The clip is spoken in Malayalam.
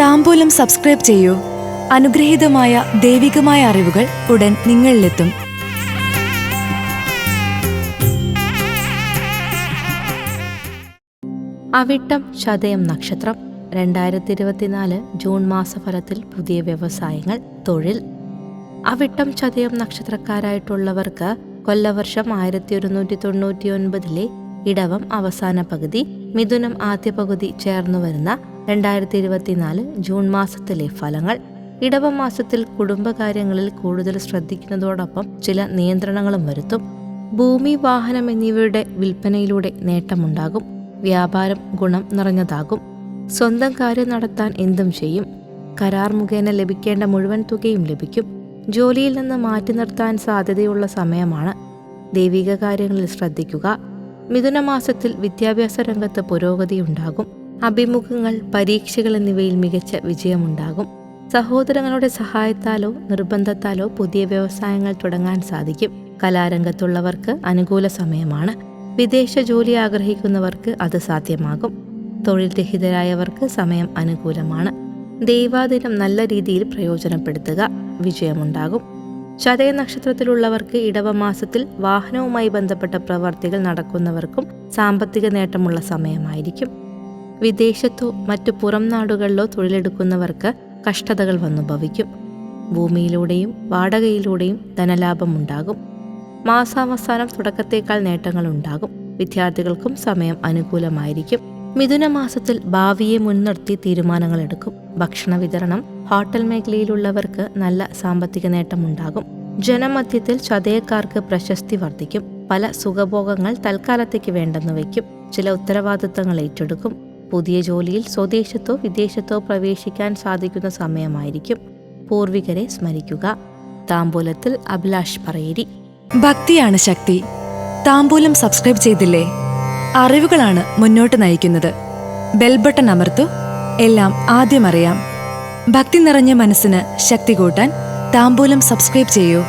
താമ്പൂലം സബ്സ്ക്രൈബ് ചെയ്യൂ. അനുഗ്രഹീതമായ ദൈവികമായ അറിവുകൾ ഉടൻ നിങ്ങളിലെത്തും. അവിട്ടം ചതയം നക്ഷത്രം രണ്ടായിരത്തി ഇരുപത്തിനാല് ജൂൺ മാസഫലത്തിൽ പുതിയ വ്യവസായങ്ങൾ തൊഴിൽ. അവിട്ടം ചതയം നക്ഷത്രക്കാരായിട്ടുള്ളവർക്ക് കൊല്ലവർഷം ആയിരത്തി ഒരുന്നൂറ്റി തൊണ്ണൂറ്റി ഒൻപതിലെ ഇടവം അവസാന പകുതി മിഥുനം ആദ്യ പകുതി ചേർന്നു വരുന്ന രണ്ടായിരത്തി ഇരുപത്തിനാല് ജൂൺ മാസത്തിലെ ഫലങ്ങൾ. ഇടവ മാസത്തിൽ കുടുംബകാര്യങ്ങളിൽ കൂടുതൽ ശ്രദ്ധിക്കുന്നതോടൊപ്പം ചില നിയന്ത്രണങ്ങളും വരുത്തും. ഭൂമി വാഹനം എന്നിവയുടെ വിൽപ്പനയിലൂടെ നേട്ടമുണ്ടാകും. വ്യാപാരം ഗുണം നിറഞ്ഞതാകും. സ്വന്തം കാര്യം നടത്താൻ എന്തും ചെയ്യും. കരാർ മുഖേന ലഭിക്കേണ്ട മുഴുവൻ തുകയും ലഭിക്കും. ജോലിയിൽ നിന്ന് മാറ്റി നിർത്താൻ സാധ്യതയുള്ള സമയമാണ്. ദൈവിക കാര്യങ്ങളിൽ ശ്രദ്ധിക്കുക. മിഥുനമാസത്തിൽ വിദ്യാഭ്യാസ രംഗത്ത് പുരോഗതിയുണ്ടാകും അഭിമുഖങ്ങൾ പരീക്ഷകൾ എന്നിവയിൽ മികച്ച വിജയമുണ്ടാകും. സഹോദരങ്ങളുടെ സഹായത്താലോ നിർബന്ധത്താലോ പുതിയ വ്യവസായങ്ങൾ തുടങ്ങാൻ സാധിക്കും. കലാരംഗത്തുള്ളവർക്ക് അനുകൂല സമയമാണ്. വിദേശ ജോലി ആഗ്രഹിക്കുന്നവർക്ക് അത് സാധ്യമാകും. തൊഴിൽ രഹിതരായവർക്ക് സമയം അനുകൂലമാണ്. ദൈവാദിനം നല്ല രീതിയിൽ പ്രയോജനപ്പെടുത്തുക വിജയമുണ്ടാകും. ചതയ നക്ഷത്രത്തിലുള്ളവർക്ക് ഇടവ മാസത്തിൽ വാഹനവുമായി ബന്ധപ്പെട്ട പ്രവർത്തികൾ നടക്കുന്നവർക്കും സാമ്പത്തിക നേട്ടമുള്ള സമയമായിരിക്കും. വിദേശത്തോ മറ്റു പുറം നാടുകളിലോ തൊഴിലെടുക്കുന്നവർക്ക് കഷ്ടതകൾ വന്നു ഭവിക്കും ഭൂമിയിലൂടെയും വാടകയിലൂടെയും ധനലാഭമുണ്ടാകും മാസാവസാനം തുടക്കത്തേക്കാൾ നേട്ടങ്ങൾ ഉണ്ടാകും. വിദ്യാർത്ഥികൾക്കും സമയം അനുകൂലമായിരിക്കും. മിഥുന മാസത്തിൽ ഭാവിയെ മുൻനിർത്തി തീരുമാനങ്ങൾ എടുക്കും. ഭക്ഷണ വിതരണം ഹോട്ടൽ മേഖലയിലുള്ളവർക്ക് നല്ല സാമ്പത്തിക നേട്ടമുണ്ടാകും ജനമധ്യത്തിൽ ചതയക്കാർക്ക് പ്രശസ്തി വർദ്ധിക്കും. പല സുഖഭോഗങ്ങൾ തൽക്കാലത്തേക്ക് വേണ്ടെന്ന് വയ്ക്കും. ചില ഉത്തരവാദിത്തങ്ങൾ ഏറ്റെടുക്കും. പുതിയ ജോലിയിൽ സ്വദേശത്തോ വിദേശത്തോ പ്രവേശിക്കാൻ സാധിക്കുന്ന സമയമായിരിക്കും. പൂർവികരെ സ്മരിക്കുക. താമ്പൂലത്തിൽ അഭിലാഷ് പറയേരി. ഭക്തിയാണ് ശക്തി. താമ്പൂലം സബ്സ്ക്രൈബ് ചെയ്തില്ലേ? അറിവുകളാണ് മുന്നോട്ട് നയിക്കുന്നത്. ബെൽബട്ടൺ അമർത്തു. എല്ലാം ആദ്യം അറിയാം. ഭക്തി നിറഞ്ഞ മനസ്സിന് ശക്തി കൂട്ടാൻ താമ്പൂലം സബ്സ്ക്രൈബ് ചെയ്യൂ.